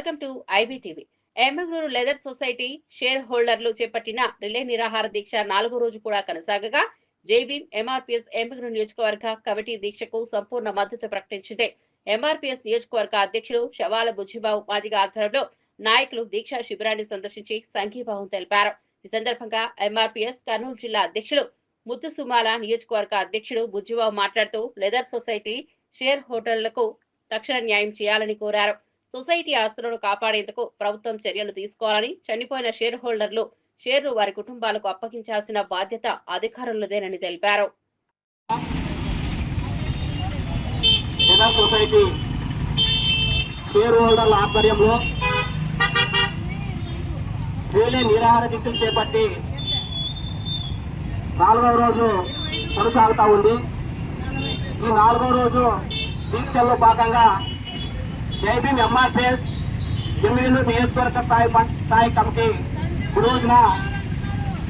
Welcome to IBTV. ఎమ్మంగళూరు leather society share హోల్డర్లు చేపట్టిన relay నిరాహార దీక్ష నాలుగో రోజు కూడా కొనసాగగా. జేబీఎం ఎంఆర్పీఎస్ ఎమ్మంగళూరు నియోజకవర్గ కమిటీ దీక్షకు సంపూర్ణ మద్దతు ప్రకటించింది. ఎంఆర్పీఎస్ నియోజకవర్గ అధ్యక్షులు శవాల బుజ్జిబాబు మాదిగ ఆధ్వర్యంలో నాయకులు దీక్షా శిబిరాన్ని సందర్శించి సంఘీభావం తెలిపారు. ఈ సందర్భంగా ఎంఆర్పీఎస్ కర్నూలు జిల్లా అధ్యక్షులు ముత్తుసుమాల నియోజకవర్గ అధ్యక్షుడు బుజ్జిబాబు మాట్లాడుతూ లెదర్ సొసైటీ షేర్ హోటళ్ళకు తక్షణ న్యాయం చేయాలని కోరారు. సొసైటీ ఆస్తులను కాపాడేందుకు ప్రభుత్వం చర్యలు తీసుకోవాలని చనిపోయిన షేర్ హోల్డర్లు షేర్లు వారి కుటుంబాలకు అప్పగించాల్సిన బాధ్యత అధికారులదేనని తెలిపారు. సొసైటీ షేర్ హోల్డర్ల ఆధ్వర్యంలో రీలే నిరాహార దీక్షలు చేపట్టి నాలుగవ రోజు కొనసాగుతా ఉంది. ఈ నాలుగవ రోజు దీక్షల్లో భాగంగా జైబీం ఎంఆర్పిఎస్ ఎమ్మిగనూరు నియోజకవర్గ స్థాయి స్థాయి కమిటీ ఈ రోజున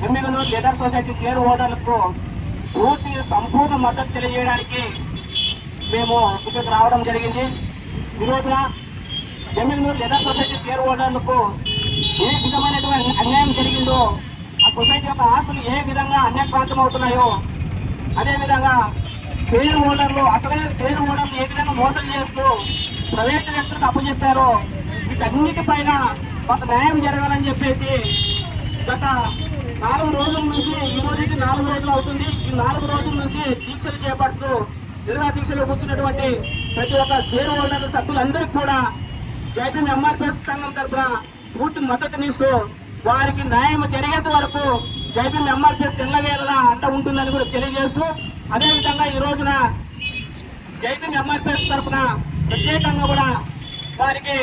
ఎమ్మిగనూరు సొసైటీ షేర్ హోల్డర్లకు పూర్తి సంపూర్ణ మద్దతు తెలియజేయడానికి మేము ఇక్కడికి రావడం జరిగింది. ఈ రోజున ఎమ్మెల్యేలు లెదర్ సొసైటీ షేర్ హోల్డర్లకు ఏ విధమైనటువంటి అన్యాయం జరిగిందో ఆ సొసైటీ యొక్క ఆస్తులు ఏ విధంగా అన్యాక్రాంతం అవుతున్నాయో అదేవిధంగా షేర్ హోల్డర్లు అక్కడే షేర్ హోల్డర్లు ఏ విధంగా మోసం చేస్తూ ప్రైవేట్ వ్యక్తులకు అప్పచెప్పారో వీటన్నిటిపైన కొంత న్యాయం జరగాలని చెప్పేసి గత నాలుగు రోజుల నుంచి ఈ రోజుకి నాలుగు రోజులు అవుతుంది. ఈ నాలుగు రోజుల నుంచి దీక్షలు చేపడుతూ నిర్వహణ దీక్షలో కూర్చున్నటువంటి ప్రతి ఒక్క షేర్ హోల్డర్ సభ్యులందరికీ కూడా జైతం ఎంఆర్పిఎస్ సంఘం తరఫున పూర్తి మద్దతునిస్తూ వారికి న్యాయం జరిగేంత వరకు జైతం ఎంఆర్పిఎస్ ఎల్లవేళలా అంట ఉంటుందని కూడా తెలియజేస్తూ అదేవిధంగా ఈ రోజున జైతం ఎంఆర్పిఎస్ తరఫున ప్రత్యేకంగా కూడా వారికి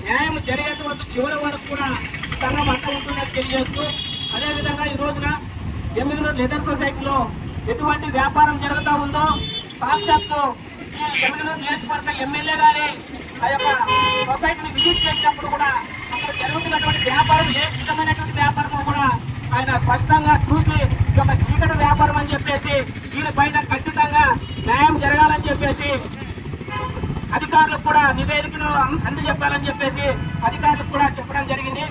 న్యాయం జరిగేటువంటి చివరి వరకు కూడా సంఘం అంట ఉంటుందని తెలియజేస్తూ అదేవిధంగా ఈ రోజున ఎమ్మిగనూరు లెదర్ సొసైటీలో ఎటువంటి వ్యాపారం జరుగుతూ ఉందో సాక్షాత్తు ఈ ఎమ్మిగనూరు నియోజకవర్గ ఎమ్మెల్యే గారి ఆ యొక్క సొసైటీని విజిట్ చేసినప్పుడు కూడా అక్కడ జరుగుతున్నటువంటి వ్యాపారం ఏ విధమైనటువంటి వ్యాపారం ఆయన స్పష్టంగా చూసి ఒక చీకటి వ్యాపారం అని చెప్పేసి దీనిపైన ఖచ్చితంగా న్యాయం జరగాలని చెప్పేసి అధికారులకు కూడా నివేదికను అందజెప్పాలని చెప్పేసి అధికారులకు కూడా చెప్పడం జరిగింది.